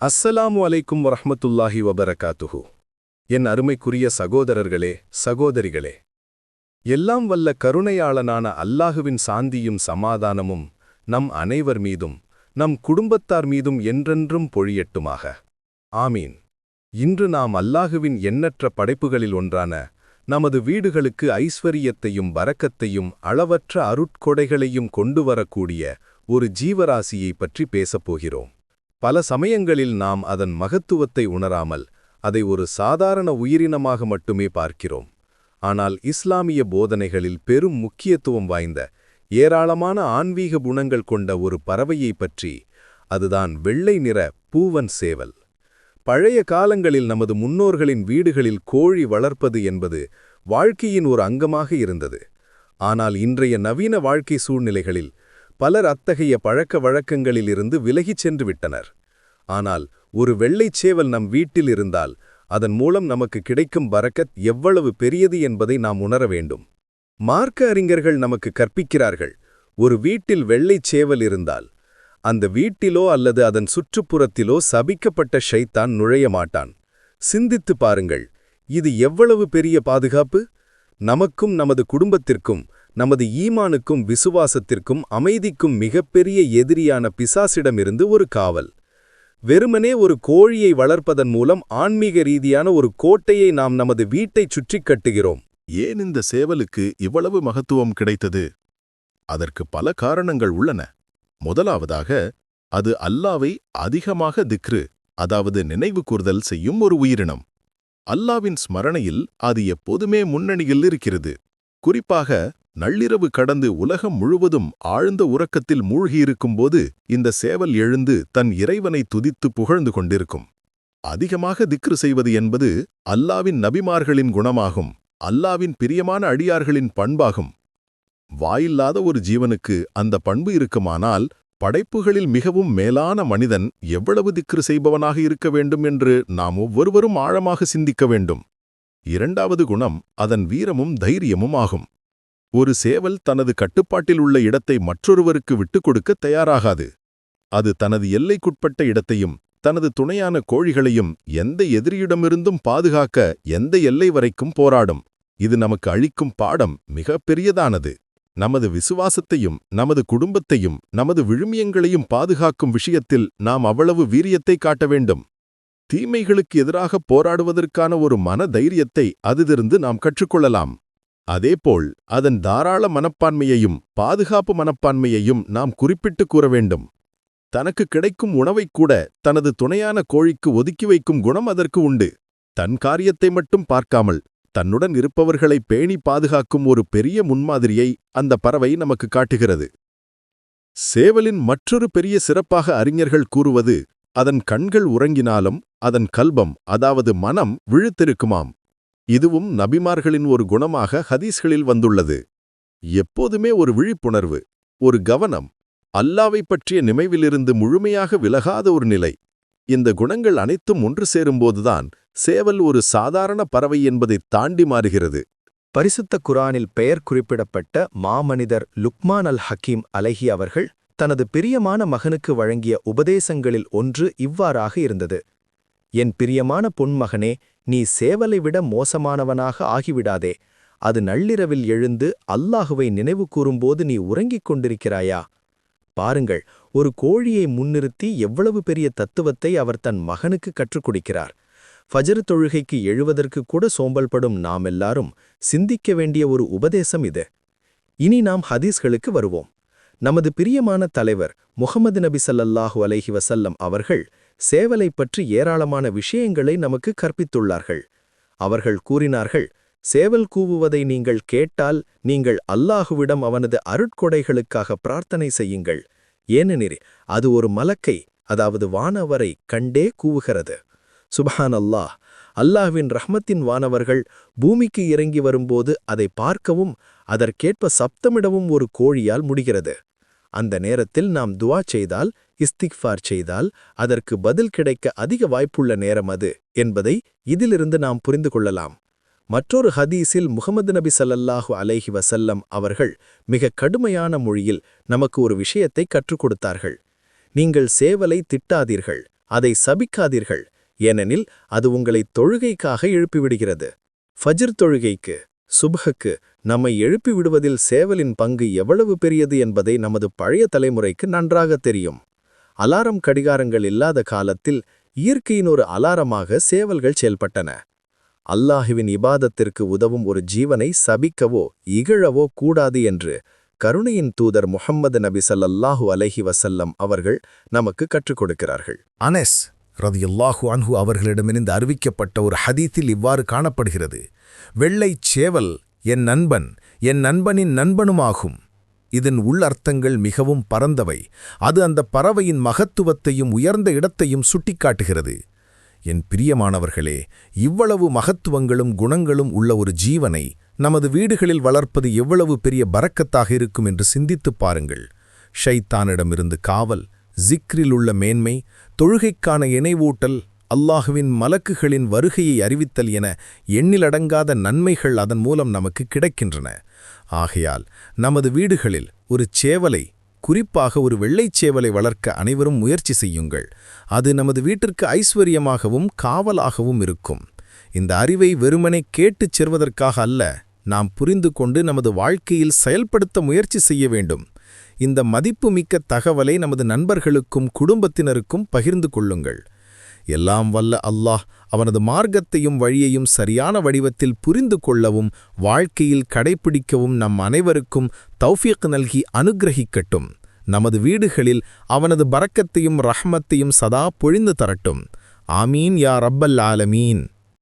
அஸ்ஸலாமு அலைக்கும் வரஹ்மத்துல்லாஹி வபரகாத்துஹு. என் அருமைக்குரிய சகோதரர்களே சகோதரிகளே. எல்லாம் வல்ல கருணையாளனான அல்லாஹுவின் சாந்தியும் சமாதானமும் நம் அனைவர் மீதும் நம் குடும்பத்தார் மீதும் என்றென்றும் பொழியட்டுமாக. ஆமீன். இன்று நாம் அல்லாஹுவின் எண்ணற்ற படைப்புகளில் ஒன்றான நமது வீடுகளுக்கு ஐஸ்வரியத்தையும் வரக்கத்தையும் அளவற்ற அருட்கொடைகளையும் கொண்டு வரக்கூடிய ஒரு ஜீவராசியை பற்றி பேசப் போகிறோம். பல சமயங்களில் நாம் அதன் மகத்துவத்தை உணராமல் அதை ஒரு சாதாரண உயிரினமாக மட்டுமே பார்க்கிறோம். ஆனால் இஸ்லாமிய போதனைகளில் பெரும் முக்கியத்துவம் வாய்ந்த ஏராளமான ஆன்மீக குணங்கள் கொண்ட ஒரு பறவையை பற்றி அதுதான் வெள்ளை நிற பூவன் சேவல். பழைய காலங்களில் நமது முன்னோர்களின் வீடுகளில் கோழி வளர்ப்பது என்பது வாழ்க்கையின் ஒரு அங்கமாக இருந்தது. ஆனால் இன்றைய நவீன வாழ்க்கை சூழ்நிலைகளில் பலர் அத்தகைய பழக்க வழக்கங்களிலிருந்து விலகிச் சென்று விட்டனர் ஆனால் ஒரு வெள்ளைச் சேவல் நம் வீட்டில் இருந்தால் அதன் மூலம் நமக்கு கிடைக்கும் பரக்கத் எவ்வளவு பெரியது என்பதை நாம் உணர வேண்டும். மார்க்க அறிஞர்கள் நமக்கு கற்பிக்கிறார்கள் ஒரு வீட்டில் வெள்ளைச் சேவல் இருந்தால் அந்த வீட்டிலோ அல்லது அதன் சுற்றுப்புறத்திலோ சபிக்கப்பட்ட ஷைத்தான் நுழைய மாட்டான். சிந்தித்து பாருங்கள் இது எவ்வளவு பெரிய பாதுகாப்பு? நமக்கும் நமது குடும்பத்திற்கும் நமது ஈமானுக்கும் விசுவாசத்திற்கும் அமைதிக்கும் மிகப்பெரிய எதிரியான பிசாசிடமிருந்து ஒரு காவல். வெறுமனே ஒரு கோழியை வளர்ப்பதன் மூலம் ஆன்மீக ரீதியான ஒரு கோட்டையை நாம் நமது வீட்டைச் சுற்றிக் கட்டுகிறோம். ஏன் இந்த சேவலுக்கு இவ்வளவு மகத்துவம் கிடைத்தது? அதற்கு பல காரணங்கள் உள்ளன. முதலாவதாக அது அல்லாவை அதிகமாக திக்ரு அதாவது நினைவு கூர்தல் செய்யும் ஒரு உயிரினம். அல்லாவின் ஸ்மரணையில் அது எப்போதுமே முன்னணியில் இருக்கிறது. குறிப்பாக நள்ளிரவு கடந்து உலகம் முழுவதும் ஆழ்ந்த உறக்கத்தில் மூழ்கியிருக்கும்போது இந்த சேவல் எழுந்து தன் இறைவனை துதித்து புகழ்ந்து கொண்டிருக்கும். அதிகமாக திக்ரு செய்வது என்பது அல்லாவின் நபிமார்களின் குணமாகும் அல்லாவின் பிரியமான அடியார்களின் பண்பாகும். வாயில்லாத ஒரு ஜீவனுக்கு அந்த பண்பு இருக்குமானால் படைப்புகளில் மிகவும் மேலான மனிதன் எவ்வளவு திக்ரு செய்பவனாக இருக்க வேண்டும் என்று நாம் ஒவ்வொருவரும் ஆழமாக சிந்திக்க வேண்டும். இரண்டாவது குணம் அதன் வீரமும் தைரியமும் ஆகும். ஒரு சேவல் தனது கட்டுப்பாட்டில் உள்ள இடத்தை மற்றொருவருக்கு விட்டுக் கொடுக்க தயாராகாது. அது தனது எல்லைக்குட்பட்ட இடத்தையும் தனது துணையான கோழிகளையும் எந்த எதிரியிடமிருந்தும் பாதுகாக்க எந்த எல்லை வரைக்கும் போராடும். இது நமக்கு அளிக்கும் பாடம் மிக பெரியதானது. நமது விசுவாசத்தையும் நமது குடும்பத்தையும் நமது விழுமியங்களையும் பாதுகாக்கும் விஷயத்தில் நாம் அவ்வளவு வீரியத்தை காட்ட வேண்டும். தீமைகளுக்கு எதிராக போராடுவதற்கான ஒரு மன தைரியத்தை அதிலிருந்து நாம் கற்றுக்கொள்ளலாம். அதேபோல் அதன் தாராள மனப்பான்மையையும் பாதுகாப்பு மனப்பான்மையையும் நாம் குறிப்பிட்டு கூற வேண்டும். தனக்கு கிடைக்கும் உணவைக் கூட தனது துணையான கோழிக்கு ஒதுக்கி வைக்கும் குணம் அதற்கு உண்டு. தன் காரியத்தை மட்டும் பார்க்காமல் தன்னுடன் இருப்பவர்களை பேணி பாதுகாக்கும் ஒரு பெரிய முன்மாதிரியை அந்த பறவை நமக்கு காட்டுகிறது. சேவலின் மற்றொரு பெரிய சிறப்பாக அறிஞர்கள் கூறுவது அதன் கண்கள் உறங்கினாலும் அதன் கல்பம் அதாவது மனம் விழுத்திருக்குமாம். இதுவும் நபிமார்களின் ஒரு குணமாக ஹதீஸ்களில் வந்துள்ளது. எப்போதுமே ஒரு விழிப்புணர்வு ஒரு கவனம் அல்லாவை பற்றிய நினைவிலிருந்து முழுமையாக விலகாத ஒரு நிலை. இந்த குணங்கள் அனைத்தும் ஒன்று சேரும்போதுதான் சேவல் ஒரு சாதாரண பறவை என்பதைத் தாண்டி மாறுகிறது. பரிசுத்த குரானில் பெயர் குறிப்பிடப்பட்ட மாமனிதர் லுக்மான் அல் ஹக்கீம் அலஹி அவர்கள் தனது பிரியமான மகனுக்கு வழங்கிய உபதேசங்களில் ஒன்று இவ்வாறாக இருந்தது. என் பிரியமான பொன்மகனே நீ சேவலை விட மோசமானவனாக ஆகிவிடாதே. அது நள்ளிரவில் எழுந்து அல்லாஹுவை நினைவு கூறும்போது நீ உறங்கிக் கொண்டிருக்கிறாயா? பாருங்கள் ஒரு கோழியை முன்னிறுத்தி எவ்வளவு பெரிய தத்துவத்தை அவர் தன் மகனுக்கு கற்றுக் கொடுக்கிறார். ஃபஜர் தொழுகைக்கு எழுவதற்கு கூட சோம்பல்படும் நாம் எல்லாரும் சிந்திக்க வேண்டிய ஒரு உபதேசம் இது. இனி நாம் ஹதீஸ்களுக்கு வருவோம். நமது பிரியமான தலைவர் முகமது நபி சல்லல்லாஹு அலைஹி வசல்லம் அவர்கள் சேவலை பற்றி ஏராளமான விஷயங்களை நமக்கு கற்பித்துள்ளார்கள். அவர்கள் கூறினார்கள் சேவல் கூவுவதை நீங்கள் கேட்டால் நீங்கள் அல்லாஹுவிடம் அவனது அருட்கொடைகளுக்காக பிரார்த்தனை செய்யுங்கள். ஏனெனில் அது ஒரு மலக்கை அதாவது வானவரை கண்டே கூவுகிறது. சுபஹான் அல்லாஹ் அல்லாஹ்வின் ரஹ்மத்தின் வானவர்கள் பூமிக்கு இறங்கி வரும்போது அதை பார்க்கவும் அதற்கேற்ப சப்தமிடவும் ஒரு கோழியால் முடிகிறது. அந்த நேரத்தில் நாம் துவா செய்தால் இஸ்திக்ஃபார் செய்தால் அதற்கு பதில் கிடைக்க அதிக வாய்ப்புள்ள நேரம் அது என்பதை இதிலிருந்து நாம் புரிந்து கொள்ளலாம். மற்றொரு ஹதீஸில் முகமது நபி சல்லல்லாஹு அலைஹி வசல்லம் அவர்கள் மிக கடுமையான மொழியில் நமக்கு ஒரு விஷயத்தை கற்றுக் கொடுத்தார்கள். நீங்கள் சேவலை திட்டாதீர்கள் அதை சபிக்காதீர்கள் ஏனெனில் அது உங்களை தொழுகைக்காக எழுப்பிவிடுகிறது. ஃபஜிர் தொழுகைக்கு சுபஹுக்கு நம்மை எழுப்பி விடுவதில் சேவலின் பங்கு எவ்வளவு பெரியது என்பதை நமது பழைய தலைமுறைக்கு நன்றாக தெரியும். அலாரம் கடிகாரங்கள் இல்லாத காலத்தில் இயற்கையின் ஒரு அலாரமாக சேவல்கள் செயல்பட்டன. அல்லாஹுவின் இபாதத்திற்கு உதவும் ஒரு ஜீவனை சபிக்கவோ இகழவோ கூடாது என்று கருணையின் தூதர் முஹம்மது நபி ஸல்லல்லாஹு அலைஹி வசல்லம் அவர்கள் நமக்கு கற்றுக் கொடுக்கிறார்கள். அனஸ் ரதியல்லாஹு அன்ஹு அவர்களிடமிருந்து அறிவிக்கப்பட்ட ஒரு ஹதீத்தில் இவ்வாறு காணப்படுகிறது. வெள்ளைச் சேவல் என் நண்பன் என் நண்பனின் நண்பனுமாகும். இதன் உள்ளர்த்தங்கள் மிகவும் பரந்தவை. அது அந்த பறவையின் மகத்துவத்தையும் உயர்ந்த இடத்தையும் சுட்டிக்காட்டுகிறது. என் பிரியமானவர்களே இவ்வளவு மகத்துவங்களும் குணங்களும் உள்ள ஒரு ஜீவனை நமது வீடுகளில் வளர்ப்பது எவ்வளவு பெரிய பரக்கத்தாக இருக்கும் என்று சிந்தித்துப் பாருங்கள். ஷைத்தானிடமிருந்து காவல் ஜிக்ரில் உள்ள மேன்மை தொழுகைக்கான இணைவூட்டல் அல்லாஹுவின் மலக்குகளின் வருகையை அறிவித்தல் என எண்ணிலடங்காத நன்மைகள் அதன் மூலம் நமக்கு கிடைக்கின்றன. ஆகையால் நமது வீடுகளில் ஒரு சேவலை குறிப்பாக ஒரு வெள்ளைச் சேவலை வளர்க்க அனைவரும் முயற்சி செய்யுங்கள். அது நமது வீட்டிற்கு ஐஸ்வர்யமாகவும் காவலாகவும் இருக்கும். இந்த அறிவை வெறுமனே கேட்டுச் செல்வதற்காக அல்ல நாம் புரிந்து கொண்டு நமது வாழ்க்கையில் செயல்படுத்த முயற்சி செய்ய வேண்டும். இந்த மதிப்புமிக்க தகவலை நமது நண்பர்களுக்கும் குடும்பத்தினருக்கும் பகிர்ந்து கொள்ளுங்கள். எல்லாம் வல்ல அல்லாஹ் அவனது மார்க்கத்தையும் வழியையும் சரியான வடிவத்தில் புரிந்து கொள்ளவும் வாழ்க்கையில் கடைபிடிக்கவும் நம் அனைவருக்கும் தௌஃபியக் நல்கி அனுக்கிரகிக்கட்டும் நமது வீடுகளில் அவனது பறக்கத்தையும் ரஹ்மத்தையும் சதா பொழிந்து தரட்டும். ஆமீன் யா ரப்பல் ஆலமீன்.